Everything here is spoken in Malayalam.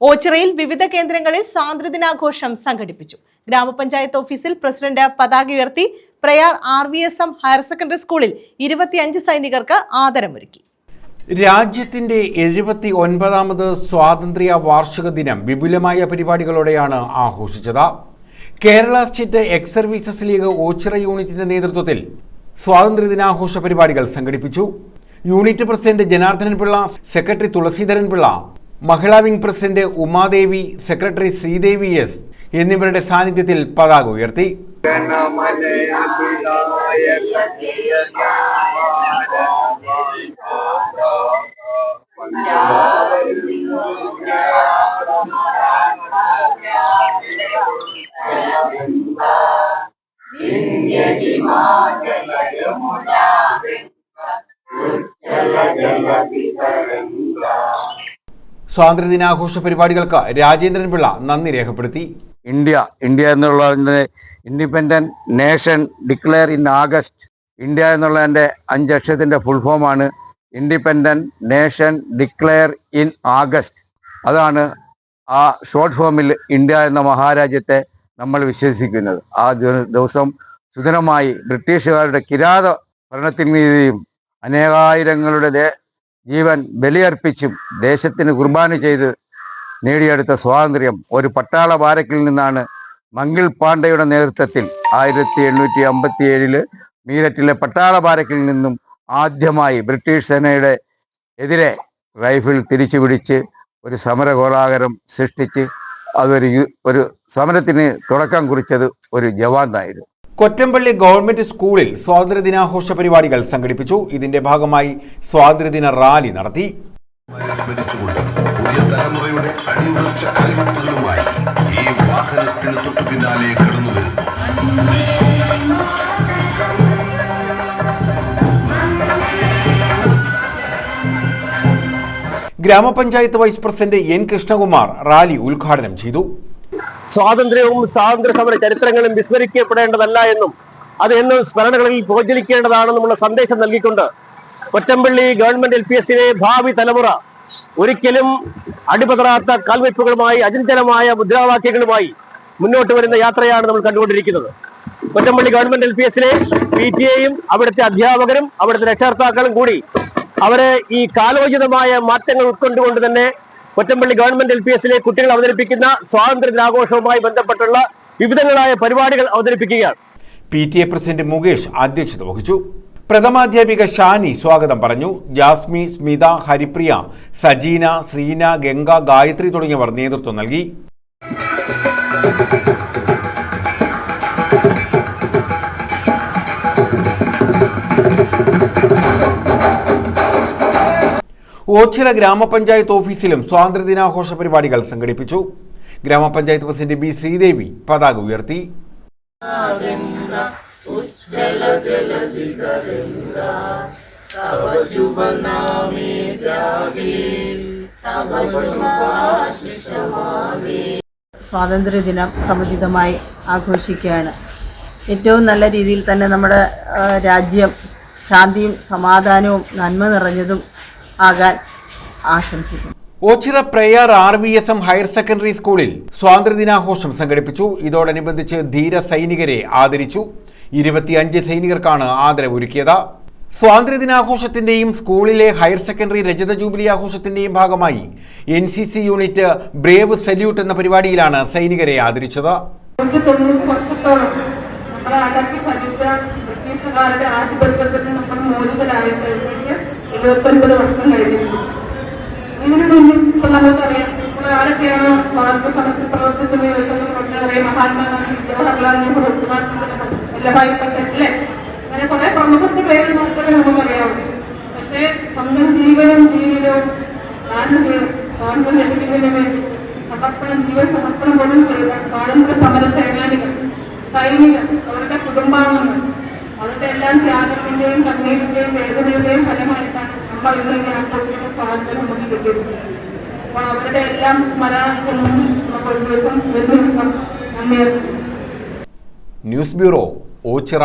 ഓച്ചിറയിൽ വിവിധ കേന്ദ്രങ്ങളിൽ സ്വാതന്ത്ര്യദിനാഘോഷം സംഘടിപ്പിച്ചു. ഗ്രാമപഞ്ചായത്ത് ഓഫീസിൽ പ്രസിഡന്റ് പതാക ഉയർത്തി Prayar R V S M higher secondary സ്കൂളിൽ ഇരുപത്തിയഞ്ച് സൈനികർക്ക് ആദരമൊരുക്കി. രാജ്യത്തിന്റെ എഴുപത്തി ഒൻപതാമത് സ്വാതന്ത്ര്യ വാർഷിക ദിനം വിപുലമായ പരിപാടികളോടെയാണ് ആഘോഷിച്ചത്. Kerala state ex services league Ochira യൂണിറ്റിന്റെ നേതൃത്വത്തിൽ സ്വാതന്ത്ര്യ ദിനാഘോഷ പരിപാടികൾ സംഘടിപ്പിച്ചു. Unit president Janardhanan Pillai secretary Thulasidharan Pillai Mahila wing president Umadevi secretary Sreedevi S എന്നിവരുടെ സാന്നിധ്യത്തിൽ പതാക ഉയർത്തി. സ്വാതന്ത്ര്യദിനാഘോഷ പരിപാടികൾക്ക് രാജേന്ദ്രൻ പിള്ള നന്ദി രേഖപ്പെടുത്തി. ഇന്ത്യ ഇന്ത്യ എന്നുള്ളതിന്റെ independent nation declare in August. India എന്നുള്ളതിന്റെ അഞ്ചക്ഷരത്തിന്റെ ഫുൾ ഫോമാണ് independent nation declare in August. അതാണ് ആ ഷോർട്ട് ഫോമിൽ ഇന്ത്യ എന്ന മഹാരാജ്യത്തെ നമ്മൾ വിശ്വസിക്കുന്നത്. ആ ദിവ- ദിവസം സുദിനമായി ബ്രിട്ടീഷുകാരുടെ കിരാത ഭരണത്തിനെതിരെയും അനേകായിരങ്ങളുടെ ജീവൻ ബലിയർപ്പിച്ചും ദേശത്തിന് കുർബാന ചെയ്ത് നേടിയെടുത്ത സ്വാതന്ത്ര്യം ഒരു പട്ടാള ബാരക്കിൽ നിന്നാണ് മംഗിൾ പാണ്ഡയുടെ നേതൃത്വത്തിൽ ആയിരത്തി എണ്ണൂറ്റി അമ്പത്തി ഏഴിൽ മീരറ്റിലെ പട്ടാള ബാരക്കിൽ നിന്നും ആദ്യമായി ബ്രിട്ടീഷ് സേനയുടെ എതിരെ റൈഫിൾ തിരിച്ചു പിടിച്ച് ഒരു സമര കോലാഹലം സൃഷ്ടിച്ച് അതൊരു ഒരു സമരത്തിന് തുടക്കം കുറിച്ചത് ഒരു ജവാനായിരുന്നു കൊറ്റമ്പള്ളി ഗവൺമെന്റ് സ്കൂളിൽ സ്വാതന്ത്ര്യദിനാഘോഷ പരിപാടികൾ സംഘടിപ്പിച്ചു. ഇതിന്റെ ഭാഗമായി സ്വാതന്ത്ര്യദിന റാലി നടത്തി. പുതിയ തലമുറയുടെ അടിയുറച്ച അറിവിപ്പുകളുമായി ഈ വാഹനത്തിന് തൊട്ടു പിന്നാലെ കടന്നു വരുന്നു. ഗ്രാമപഞ്ചായത്ത് vice president N Krishnakumar rally ഉദ്ഘാടനം ചെയ്തു. സ്വാതന്ത്ര്യവും സ്വാതന്ത്ര്യ സമര ചരിത്രങ്ങളും വിസ്മരിക്കപ്പെടേണ്ടതല്ല എന്നും അത് എന്നും സ്മരണകളിൽ പ്രോജ്വലിക്കേണ്ടതാണെന്നുമുള്ള സന്ദേശം നൽകിക്കൊണ്ട് കൊറ്റമ്പള്ളി ഗവൺമെന്റ് എൽ പി എസിലെ ഭാവി തലമുറ ഒരിക്കലും അടിപതറാത്ത കാൽവയ്പ്പുകളുമായി അചഞ്ചലമായ മുദ്രാവാക്യങ്ങളുമായി മുന്നോട്ട് വരുന്ന യാത്രയാണ് നമ്മൾ കണ്ടുകൊണ്ടിരിക്കുന്നത്. കൊറ്റമ്പള്ളി ഗവൺമെന്റ് എൽ പി എസിലെ പി ടി എയും അവിടുത്തെ അധ്യാപകരും അവിടുത്തെ രക്ഷകർത്താക്കളും കൂടി അവരെ ഈ കാലോചിതമായ മാറ്റങ്ങൾ ഉൾക്കൊണ്ടുകൊണ്ട് തന്നെ കൊറ്റമ്പള്ളി ഗവൺമെന്റ് എൽ പി എസിലെ കുട്ടികൾ അവതരിപ്പിക്കുന്ന സ്വാതന്ത്ര്യ ദിനാഘോഷവുമായി ബന്ധപ്പെട്ടുള്ള വിവിധങ്ങളായ പരിപാടികൾ അവതരിപ്പിക്കുകയാണ്. P T A president Mukesh അധ്യക്ഷത വഹിച്ചു. പ്രഥമാധ്യാപിക ഷാനി സ്വാഗതം പറഞ്ഞു. ജാസ്മി സ്മിത ഹരിപ്രിയ സജീന ശ്രീന ഗംഗ ഗായത്രി തുടങ്ങിയവർ നേതൃത്വം നൽകി. ഓച്ചിറ ഗ്രാമപഞ്ചായത്ത് ഓഫീസിലും സ്വാതന്ത്ര്യദിനാഘോഷ പരിപാടികൾ സംഘടിപ്പിച്ചു. ഗ്രാമപഞ്ചായത്ത് പ്രസിഡന്റ് ബി ശ്രീദേവി പതാക ഉയർത്തി. സ്വാതന്ത്ര്യദിനം സമുചിതമായി ആഘോഷിക്കുകയാണ്. ഏറ്റവും നല്ല രീതിയിൽ തന്നെ നമ്മുടെ രാജ്യം ശാന്തിയും സമാധാനവും നന്മ നിറഞ്ഞതും ആകാൻ ആശംസിക്കുന്നു. Ochira Prayar R V S M higher secondary സ്കൂളിൽ സ്വാതന്ത്ര്യദിനാഘോഷം സംഘടിപ്പിച്ചു. ഇതോടനുബന്ധിച്ച് ധീര സൈനികരെ ആദരിച്ചു. ഇരുപത്തിയഞ്ച് സൈനികർക്കാണ് ആദരവൊരുക്കിയത്. സ്വാതന്ത്ര്യദിനാഘോഷത്തിന്റെയും സ്കൂളിലെ ഹയർ സെക്കൻഡറി രജത ജൂബിലി ആഘോഷത്തിന്റെയും ഭാഗമായി N C C unit brave salute എന്ന പരിപാടിയിലാണ് സൈനികരെ ആദരിച്ചത്. ബ്രിട്ടീഷുകാരുടെ ആധിപത്യത്തിൽ നമ്മൾ മോചിതരായപ്പോഴത്തേക്ക് എഴുപത്തൊൻപത് വർഷം കഴിഞ്ഞിരുന്നു ഇതിനു മുന്നിൽ അറിയാം നമ്മൾ ആരൊക്കെയാണ് സ്വാതന്ത്ര്യ സമരത്തിൽ പ്രവർത്തിച്ചെന്ന് ചോദിച്ചാൽ അറിയാം മഹാത്മാഗാന്ധി ജവഹർലാൽ നെഹ്റു സുഭാഷ് ചന്ദ്രബോസ് വല്ലഭായ് പട്ടേൽ അല്ലേ? അങ്ങനെ കുറെ പ്രമുഖത്തെ പേര് മാത്രമേ നമുക്കറിയാവൂ പക്ഷേ സ്വന്തം ജീവനും ജീവിതവും ചെയ്ത് സ്വാതന്ത്ര്യം ലഭിക്കുന്നതിന് വേണ്ടി സമർപ്പണം ജീവസമർപ്പണം പോലും ചെയ്യുന്ന സ്വാതന്ത്ര്യ സമര സേനാനികൾ സൈനികർ അവരുടെ കുടുംബാംഗങ്ങൾ അവരുടെ എല്ലാ ത്യാഗത്തിന്റെയും കണ്ണീരിന്റെയും വേദനയുടെയും ഫലമായിട്ടാണ് നമ്മൾ ഇന്ന് ഇങ്ങനെ ആഘോഷിക്കുന്ന സ്വാതന്ത്ര്യം നമുക്ക് കിട്ടിയിരിക്കുന്നത്. അപ്പോൾ അവരുടെ എല്ലാം സ്മരണത്തിനും നമുക്ക് ഒരു ദിവസം ഒരു ദിവസം നന്ദി ന്യൂസ് ബ്യൂറോ ഓച്ചിറ